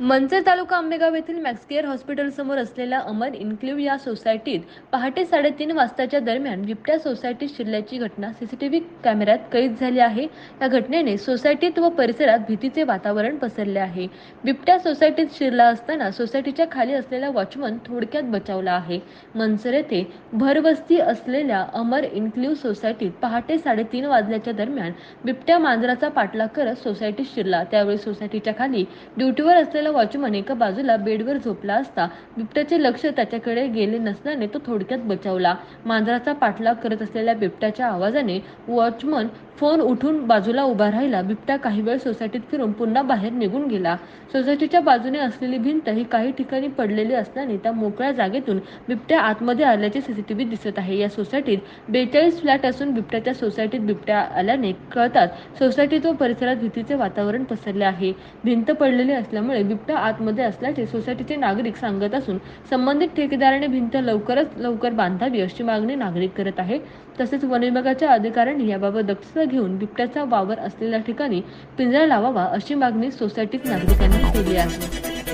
मंचर तालुका आंबेगाव येथील मॅक्सकेअर हॉस्पिटलसमोर असलेल्या अमर इन्क्ल्यूव या सोसायटीत पहाटे साडेतीन वाजताच्या दरम्यान बिबट्या सोसायटीत शिरल्याची घटना सीसीटीव्ही कॅमेऱ्यात कैद झाली आहे. या घटनेने सोसायटीत व परिसरात भीतीचे वातावरण पसरले आहे. बिबट्या सोसायटीत शिरला असताना सोसायटीच्या खाली असलेला वॉचमन थोडक्यात बचावला आहे. मनसर येथे भरवस्ती असलेल्या अमर इन्क्ल्यूव सोसायटीत पहाटे साडेतीन वाजल्याच्या दरम्यान बिबट्या मांजराचा पाठलाग करत सोसायटीत शिरला. त्यावेळी सोसायटीच्या खाली ड्युटीवर असलेल्या असलेला वॉचमन एका बाजूला बेडवर झोपला असता बिबट्याचे लक्ष त्याच्याकडे गेले नसल्याने तो थोडक्यात बचावला. मांजराचा पाठलाग करत असलेल्या बिबट्याच्या आवाजाने वॉचमन फोन उठून बाजूला उभा राहिला. बिबट्या काही वेळ सोसायटीत फिरून पुन्हा बाहेर निघून गेला. सोसायटीच्या बाजूने असलेली भिंत ही काही ठिकाणी पडलेली असल्याने त्या मोकळ्या जागेतून बिबट्या आतमध्ये आल्याचे सीसीटीव्ही दिसत आहे. या सोसायटीत बेचाळीस फ्लॅट असून बिबट्याच्या सोसायटीत बिबट्या आल्याने कळतात सोसायटीत व परिसरात भीतीचे वातावरण पसरले आहे. भिंत पडलेली असल्यामुळे बिबट्या आतमध्ये असल्याचे सोसायटीचे नागरिक सांगत असून संबंधित ठेकेदाराने भिंत लवकरच लवकर बांधावी अशी मागणी नागरिक करत आहे तसेच वन विभागाच्या अधिकाऱ्यांनी याबाबत दक्षता घेऊन बिबट्याचा वावर असलेल्या ठिकाणी पिंजरा लावावा अशी मागणी सोसायटीत नागरिकांनी केली आहे.